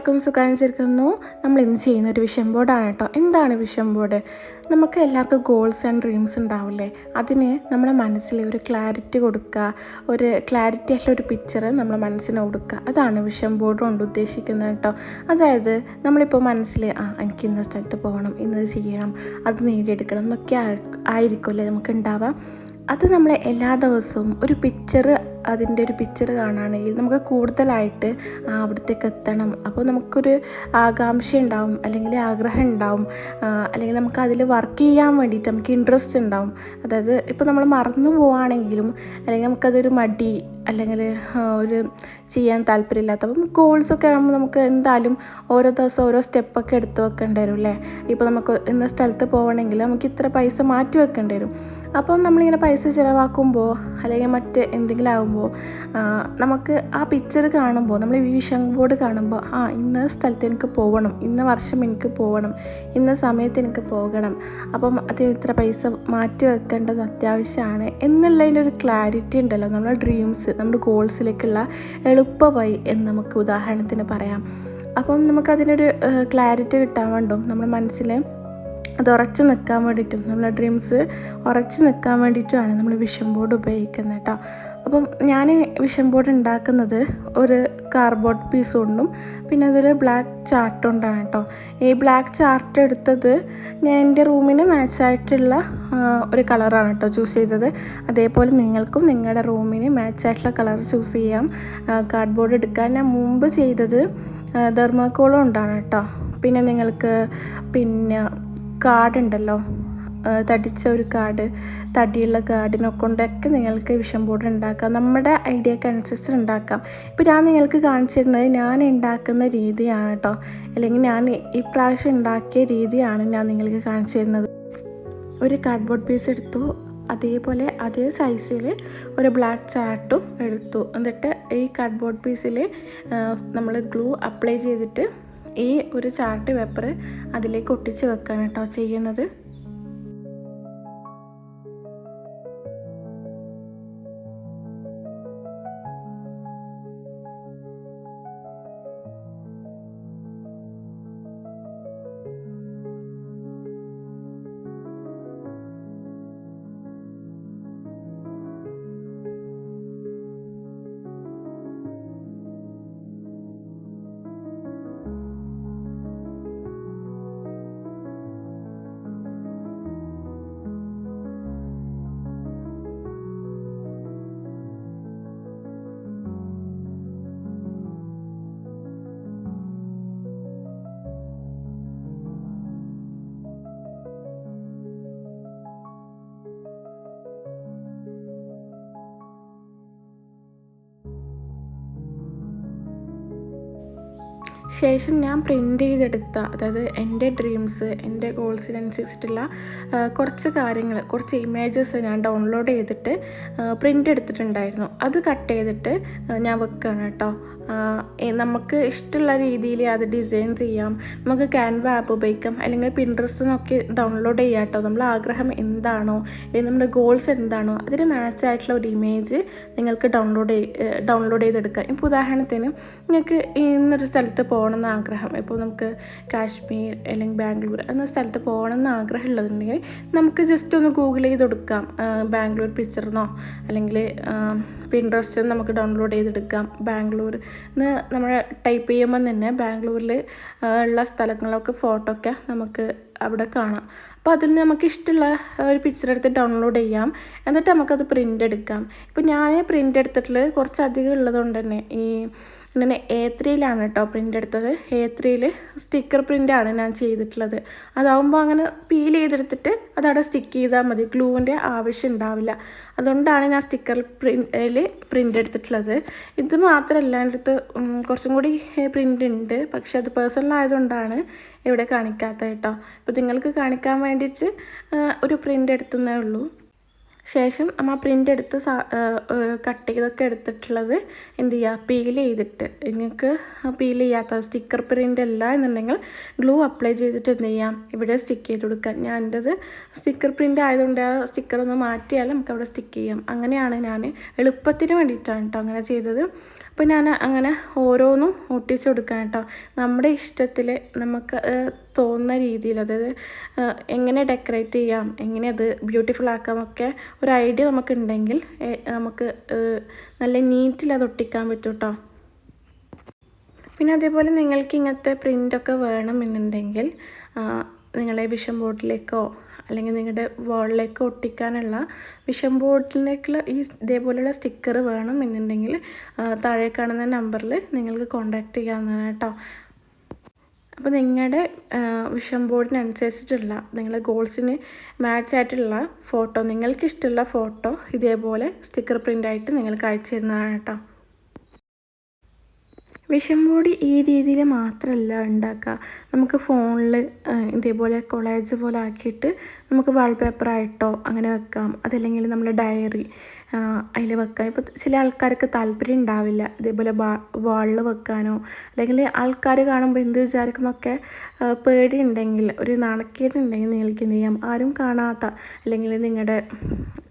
എല്ലാവർക്കും സുഖാനിച്ചിരിക്കുന്നു നമ്മൾ ഇന്ന് ചെയ്യുന്ന ഒരു വിഷൻ ബോർഡാണ് കേട്ടോ. എന്താണ് വിഷൻ ബോർഡ്? നമുക്ക് എല്ലാവർക്കും ഗോൾസ് ആൻഡ് ഡ്രീംസ് ഉണ്ടാവില്ലേ? അതിന് നമ്മുടെ മനസ്സിൽ ഒരു ക്ലാരിറ്റി കൊടുക്കുക. ഒരു ക്ലാരിറ്റി ആയിട്ടുള്ള ഒരു പിക്ചർ നമ്മുടെ മനസ്സിന് കൊടുക്കുക. അതാണ് വിഷൻ ബോർഡ് കൊണ്ട് ഉദ്ദേശിക്കുന്നത് കേട്ടോ. അതായത് നമ്മളിപ്പോൾ മനസ്സിൽ ആ എനിക്ക് ഇന്ന സ്ഥലത്ത് പോകണം ഇന്നത് ചെയ്യണം അത് നേടിയെടുക്കണം എന്നൊക്കെ ആയിരിക്കുമല്ലേ നമുക്ക് ഉണ്ടാവാം അത് നമ്മളെ എല്ലാ ദിവസവും ഒരു പിക്ചർ അതിന്റെ ഒരു പിക്ചർ കാണുകയാണെങ്കിൽ നമുക്ക് കൂടുതലായിട്ട് അവിടത്തേക്ക് എത്തണം. അപ്പോൾ നമുക്കൊരു ആകാംക്ഷ ഉണ്ടാവും അല്ലെങ്കിൽ ആഗ്രഹം ഉണ്ടാവും അല്ലെങ്കിൽ നമുക്ക് അതിൽ വർക്ക് ചെയ്യാൻ വേണ്ടിയിട്ട് നമുക്ക് ഇൻട്രസ്റ്റ് ഉണ്ടാവും. അതായത് ഇപ്പോൾ നമ്മൾ മറന്നു പോവുകയാണെങ്കിലും അല്ലെങ്കിൽ നമുക്കതൊരു മടി അല്ലെങ്കിൽ ഒരു ചെയ്യാൻ താല്പര്യമില്ലാത്ത അപ്പം ഗോൾസൊക്കെ ആകുമ്പോൾ നമുക്ക് എന്തായാലും ഓരോ ദിവസം ഓരോ സ്റ്റെപ്പൊക്കെ എടുത്ത് വെക്കേണ്ടി വരും അല്ലേ? ഇപ്പോൾ നമുക്ക് ഇന്ന സ്ഥലത്ത് പോകണമെങ്കിൽ നമുക്ക് ഇത്ര പൈസ മാറ്റി വെക്കേണ്ടി വരും. അപ്പം നമ്മളിങ്ങനെ പൈസ ചിലവാക്കുമ്പോൾ അല്ലെങ്കിൽ മറ്റ് എന്തെങ്കിലും ആകുമ്പോൾ നമുക്ക് ആ പിക്ചർ കാണുമ്പോൾ നമ്മൾ വിഷൻ ബോർഡ് കാണുമ്പോൾ ആ ഇന്ന സ്ഥലത്ത് എനിക്ക് പോകണം ഇന്ന വർഷം എനിക്ക് പോകണം ഇന്ന സമയത്ത് എനിക്ക് പോകണം അപ്പം അതിന് ഇത്ര പൈസ മാറ്റി വെക്കേണ്ടത് അത്യാവശ്യമാണ് എന്നുള്ളതിന്റെ ഒരു ക്ലാരിറ്റി ഉണ്ടല്ലോ. നമ്മുടെ ഡ്രീംസ് നമ്മുടെ ഗോൾസിലേക്കുള്ള എളുപ്പ വഴി എന്ന് നമുക്ക് ഉദാഹരണത്തിന് പറയാം. അപ്പം നമുക്കതിനൊരു ക്ലാരിറ്റി കിട്ടാൻ വേണ്ടും. നമ്മുടെ മനസ്സിൽ അത് ഉറച്ചു നിൽക്കാൻ വേണ്ടിയിട്ടും നമ്മളെ ഡ്രീംസ് ഉറച്ചു നിൽക്കാൻ വേണ്ടിയിട്ടുമാണ് നമ്മൾ വിഷം ബോർഡ് ഉപയോഗിക്കുന്നത് കേട്ടോ. അപ്പം ഞാൻ വിഷൻ ബോർഡ് ഉണ്ടാക്കുന്നത് ഒരു കാർഡ്ബോർഡ് പീസ് കൊണ്ടും പിന്നെ അതൊരു ബ്ലാക്ക് ചാർട്ട് കൊണ്ടാണ് കേട്ടോ ഈ ബ്ലാക്ക് ചാർട്ട് എടുത്തത് ഞാൻ എന്റെ റൂമിന് മാച്ചായിട്ടുള്ള ഒരു കളറാണ് കേട്ടോ ചൂസ് ചെയ്തത്. അതേപോലെ നിങ്ങൾക്കും നിങ്ങളുടെ റൂമിന് മാച്ചായിട്ടുള്ള കളർ ചൂസ് ചെയ്യാം. കാർഡ്ബോർഡ് എടുക്കാൻ ഞാൻ മുമ്പ് ചെയ്തത് ധർമ്മകോളം ഉണ്ടാണ് കേട്ടോ പിന്നെ നിങ്ങൾക്ക് പിന്നെ കാർഡ് ഉണ്ടല്ലോ തടിച്ച ഒരു കാർഡ് തടിയുള്ള കാർഡിനെ കൊണ്ടൊക്കെ നിങ്ങൾക്ക് വിഷം ബോർഡ് ഉണ്ടാക്കാം. നമ്മുടെ ഐഡിയക്ക് അനുസരിച്ച് ഉണ്ടാക്കാം. ഇപ്പോൾ ഞാൻ നിങ്ങൾക്ക് കാണിച്ചിരുന്നത് ഞാൻ ഉണ്ടാക്കുന്ന രീതിയാണ് കേട്ടോ അല്ലെങ്കിൽ ഞാൻ ഇപ്രാവശ്യം ഉണ്ടാക്കിയ രീതിയാണ് ഞാൻ നിങ്ങൾക്ക് കാണിച്ചു തരുന്നത് ഒരു കാർഡ്ബോർഡ് പീസ് എടുത്തു. അതേപോലെ അതേ സൈസിൽ ഒരു ബ്ലാക്ക് ചാർട്ടും എടുത്തു. എന്നിട്ട് ഈ കാർഡ്ബോർഡ് പീസിൽ നമ്മൾ ഗ്ലൂ അപ്ലൈ ചെയ്തിട്ട് ഈ ഒരു ചാർട്ട് പേപ്പർ അതിലേക്ക് ഒട്ടിച്ച് വെക്കുകയാണ് കേട്ടോ ചെയ്യുന്നത്. ശേഷം ഞാൻ പ്രിന്റ് ചെയ്തെടുത്ത അതായത് എന്റെ ഡ്രീംസ് എന്റെ ഗോൾസിനനുസരിച്ചിട്ടുള്ള കുറച്ച് കാര്യങ്ങൾ കുറച്ച് ഇമേജസ് ഞാൻ ഡൗൺലോഡ് ചെയ്തിട്ട് പ്രിന്റ് എടുത്തിട്ടുണ്ടായിരുന്നു. അത് കട്ട് ചെയ്തിട്ട് ഞാൻ വെക്കുകയാണ് കേട്ടോ നമുക്ക് ഇഷ്ടമുള്ള രീതിയിൽ അത് ഡിസൈൻ ചെയ്യാം. നമുക്ക് ക്യാൻവ ആപ്പ് ഉപയോഗിക്കാം. അല്ലെങ്കിൽ പിൻട്രസ്റ്റ് നോക്കി ഡൗൺലോഡ് ചെയ്യാം കേട്ടോ നമ്മളെ ആഗ്രഹം എന്താണോ അല്ലെങ്കിൽ നമ്മുടെ ഗോൾസ് എന്താണോ അതിന് മാച്ച് ആയിട്ടുള്ള ഒരു ഇമേജ് നിങ്ങൾക്ക് ഡൗൺലോഡ് ഡൗൺലോഡ് ചെയ്തെടുക്കാം. ഇപ്പോൾ ഉദാഹരണത്തിന് നിങ്ങൾക്ക് ഇന്നൊരു സ്ഥലത്ത് പോകണം എന്ന് ആഗ്രഹം. ഇപ്പോൾ നമുക്ക് കാശ്മീർ അല്ലെങ്കിൽ ബാംഗ്ലൂർ എന്ന സ്ഥലത്ത് പോകണം എന്ന് ആഗ്രഹം ഉള്ളതുണ്ടെങ്കിൽ നമുക്ക് ജസ്റ്റ് ഒന്ന് ഗൂഗിൾ ചെയ്ത് കൊടുക്കാം ബാംഗ്ലൂർ പിക്ചറിനോ അല്ലെങ്കിൽ പിൻട്രസ്റ്റ് നമുക്ക് ഡൗൺലോഡ് ചെയ്തെടുക്കാം. ബാംഗ്ലൂർ എന്ന് നമ്മൾ ടൈപ്പ് ചെയ്യുമ്പോൾ തന്നെ ബാംഗ്ലൂരിൽ ഉള്ള സ്ഥലങ്ങളൊക്കെ ഫോട്ടോ ഒക്കെ നമുക്ക് അവിടെ കാണാം. അപ്പോൾ അതിൽ നമുക്ക് ഇഷ്ടമുള്ള ഒരു പിക്ചർ എടുത്ത് ഡൗൺലോഡ് ചെയ്യാം. എന്നിട്ട് നമുക്കത് പ്രിന്റ് എടുക്കാം. ഇപ്പോൾ ഞാൻ പ്രിന്റ് എടുത്തിട്ടുള്ളത് കുറച്ചധികം ഉള്ളതുകൊണ്ട് തന്നെ ഈ ഇങ്ങനെ എ ത്രീയിലാണ് കേട്ടോ പ്രിന്റ് എടുത്തത്. എ ത്രീയിൽ സ്റ്റിക്കർ പ്രിന്റാണ് ഞാൻ ചെയ്തിട്ടുള്ളത്. അതാവുമ്പോൾ അങ്ങനെ പീൽ ചെയ്തെടുത്തിട്ട് അതവിടെ സ്റ്റിക്ക് ചെയ്താൽ മതി. ഗ്ലൂവിന്റെ ആവശ്യം ഉണ്ടാവില്ല. അതുകൊണ്ടാണ് ഞാൻ സ്റ്റിക്കർ പ്രിന്റിൽ പ്രിന്റ് എടുത്തിട്ടുള്ളത്. ഇത് മാത്രമല്ല എന്റെ അടുത്ത് കുറച്ചും കൂടി പ്രിന്റ് ഉണ്ട്. പക്ഷെ അത് പേഴ്സണൽ ആയതുകൊണ്ടാണ് ഇവിടെ കാണിക്കാത്തത് കേട്ടോ അപ്പോൾ നിങ്ങൾക്ക് കാണിക്കാൻ വേണ്ടിയിട്ട് ഒരു പ്രിന്റ് എടുത്തുന്നേ ഉള്ളൂ. ശേഷം നമ്മൾ പ്രിന്റ് എടുത്ത് കട്ട് ചെയ്തൊക്കെ എടുത്തിട്ടുള്ളത് എന്ത് ചെയ്യുക പീൽ ചെയ്തിട്ട്. നിങ്ങൾക്ക് പീൽ ചെയ്യാത്ത സ്റ്റിക്കർ പ്രിന്റ് അല്ല എന്നുണ്ടെങ്കിൽ ഗ്ലൂ അപ്ലൈ ചെയ്തിട്ട് എന്ത് ചെയ്യാം ഇവിടെ സ്റ്റിക്ക് ചെയ്ത് കൊടുക്കാം. ഞാൻ എന്റെത് സ്റ്റിക്കർ പ്രിന്റ് ആയതുകൊണ്ട് ആ സ്റ്റിക്കർ ഒന്ന് മാറ്റിയാൽ നമുക്ക് അവിടെ സ്റ്റിക്ക് ചെയ്യാം. അങ്ങനെയാണ് ഞാൻ എളുപ്പത്തിന് വേണ്ടിയിട്ടാണ് കേട്ടോ അങ്ങനെ ചെയ്തത്. അപ്പോൾ ഞാൻ അങ്ങനെ ഓരോന്നും ഒട്ടിച്ചു കൊടുക്കാൻ കേട്ടോ നമ്മുടെ ഇഷ്ടത്തിൽ നമുക്ക് തോന്നുന്ന രീതിയിൽ അതായത് എങ്ങനെ ഡെക്കറേറ്റ് ചെയ്യാം എങ്ങനെ അത് ബ്യൂട്ടിഫുൾ ആക്കാം ഒക്കെ ഒരു ഐഡിയ നമുക്കുണ്ടെങ്കിൽ നമുക്ക് നല്ല നീറ്റിൽ അത് ഒട്ടിക്കാൻ പറ്റും കേട്ടോ പിന്നെ അതേപോലെ നിങ്ങൾക്ക് ഇങ്ങനത്തെ പ്രിന്റൊക്കെ വേണമെന്നുണ്ടെങ്കിൽ നിങ്ങളെ വിഷൻ ബോർഡിലേക്കോ അല്ലെങ്കിൽ നിങ്ങളുടെ വാളിലേക്ക് ഒട്ടിക്കാനുള്ള വിഷൻ ബോർഡിലേക്കുള്ള ഈ ഇതേപോലെയുള്ള സ്റ്റിക്കർ വേണം എന്നുണ്ടെങ്കിൽ താഴെ കാണുന്ന നമ്പറിൽ നിങ്ങൾക്ക് കോൺടാക്റ്റ് ചെയ്യാവുന്നതാണ് കേട്ടോ അപ്പോൾ നിങ്ങളുടെ വിഷം ബോർഡിനനുസരിച്ചിട്ടുള്ള നിങ്ങളുടെ ഗോൾസിന് മാച്ച് ആയിട്ടുള്ള ഫോട്ടോ നിങ്ങൾക്ക് ഇഷ്ടമുള്ള ഫോട്ടോ ഇതേപോലെ സ്റ്റിക്കർ പ്രിന്റായിട്ട് നിങ്ങൾക്ക് അയച്ചു തരുന്നതാണ് കേട്ടോ. വിഷൻ ബോർഡ് ഈ രീതിയിൽ മാത്രമല്ല ഉണ്ടാക്കുക. നമുക്ക് ഫോണിൽ ഇതേപോലെ കൊളേജ് പോലെ ആക്കിയിട്ട് നമുക്ക് വാൾപേപ്പറായിട്ടോ അങ്ങനെ വെക്കാം. അതല്ലെങ്കിൽ നമ്മുടെ ഡയറി അതിൽ വെക്കാൻ. ഇപ്പോൾ ചില ആൾക്കാർക്ക് താല്പര്യം ഉണ്ടാവില്ല. ഇതേപോലെ വാളിൽ വെക്കാനോ അല്ലെങ്കിൽ ആൾക്കാർ കാണുമ്പോൾ എന്ത് വിചാരിക്കുന്നൊക്കെ പേടിയുണ്ടെങ്കിൽ ഒരു നാണക്കേടുണ്ടെങ്കിൽ നിങ്ങൾക്ക് എന്ത് ചെയ്യാം? ആരും കാണാത്ത അല്ലെങ്കിൽ നിങ്ങളുടെ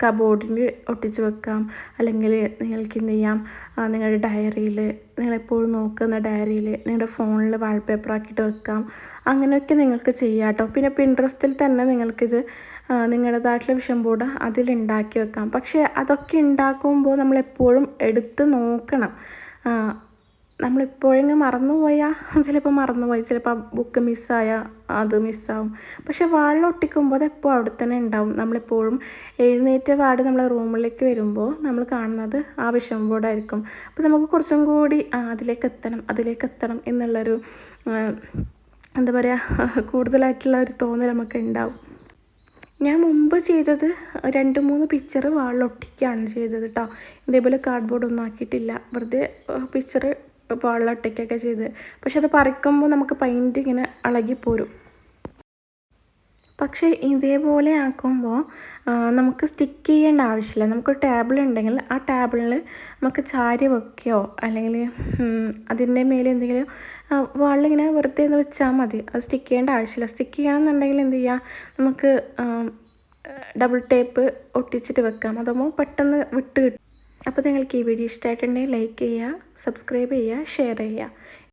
കബോർഡിൽ ഒട്ടിച്ച് വെക്കാം. അല്ലെങ്കിൽ നിങ്ങൾക്ക് എന്ത് ചെയ്യാം? നിങ്ങളുടെ ഡയറിയിൽ നിങ്ങളെപ്പോഴും നോക്കുന്ന ഡയറിയിൽ നിങ്ങളുടെ ഫോണിൽ വാൾപേപ്പർ ആക്കിയിട്ട് വെക്കാം. അങ്ങനെയൊക്കെ നിങ്ങൾക്ക് ചെയ്യാം കേട്ടോ. പിന്നെ പിൻട്രസ്റ്റിൽ തന്നെ നിങ്ങൾക്കിത് നിങ്ങളുടേതായിട്ടുള്ള വിഷം ബോർഡ് അതിലുണ്ടാക്കി വെക്കാം. പക്ഷേ അതൊക്കെ ഉണ്ടാക്കുമ്പോൾ നമ്മളെപ്പോഴും എടുത്ത് നോക്കണം. നമ്മളിപ്പോഴെങ്കിലും മറന്നുപോയാൽ ചിലപ്പോൾ മറന്നുപോയി. ചിലപ്പോൾ ബുക്ക് മിസ്സായാൽ അത് മിസ്സാവും പക്ഷെ വാളിൽ ഒട്ടിക്കുമ്പോൾ അത് എപ്പോൾ അവിടെ തന്നെ ഉണ്ടാവും. നമ്മളെപ്പോഴും എഴുന്നേറ്റ പാട് നമ്മളെ റൂമിലേക്ക് വരുമ്പോൾ നമ്മൾ കാണുന്നത് ആ വിഷം ബോർഡായിരിക്കും അപ്പോൾ നമുക്ക് കുറച്ചും കൂടി അതിലേക്ക് എത്തണം അതിലേക്ക് എത്തണം എന്നുള്ളൊരു എന്താ പറയുക കൂടുതലായിട്ടുള്ള ഒരു തോന്നൽ നമുക്ക് ഉണ്ടാവും. ഞാൻ മുമ്പ് ചെയ്തത് രണ്ട് മൂന്ന് പിക്ചർ വാളിലൊട്ടിക്കുകയാണ് ചെയ്തത് കേട്ടോ ഇതേപോലെ കാർഡ്ബോർഡ് ഒന്നും ആക്കിയിട്ടില്ല. വെറുതെ പിക്ചർ വാളിലൊട്ടിക്കുകയൊക്കെ ചെയ്ത്. പക്ഷെ അത് പറിക്കുമ്പോൾ നമുക്ക് പെയിന്റ് ഇങ്ങനെ ഇളകിപ്പോരും പക്ഷേ ഇതേപോലെ ആക്കുമ്പോൾ നമുക്ക് സ്റ്റിക്ക് ചെയ്യേണ്ട ആവശ്യമില്ല. നമുക്കൊരു ടേബിൾ ഉണ്ടെങ്കിൽ ആ ടേബിളിൽ നമുക്ക് ചാരി വെക്കുകയോ അല്ലെങ്കിൽ അതിന്റെ മേലെ എന്തെങ്കിലും വാളിലിങ്ങനെ വെറുതെ ഒന്ന് വെച്ചാൽ മതി. അത് സ്റ്റിക്ക് ചെയ്യേണ്ട ആവശ്യമില്ല. സ്റ്റിക്ക് ചെയ്യണമെന്നുണ്ടെങ്കിൽ എന്ത് ചെയ്യുക നമുക്ക് ഡബിൾ ടേപ്പ് ഒട്ടിച്ചിട്ട് വെക്കാം. അതാകുമ്പോൾ പെട്ടെന്ന് വിട്ട് കിട്ടും. അപ്പോൾ നിങ്ങൾക്ക് ഈ വീഡിയോ ഇഷ്ടമായിട്ടുണ്ടെങ്കിൽ ലൈക്ക് ചെയ്യുക സബ്സ്ക്രൈബ് ചെയ്യുക ഷെയർ ചെയ്യുക.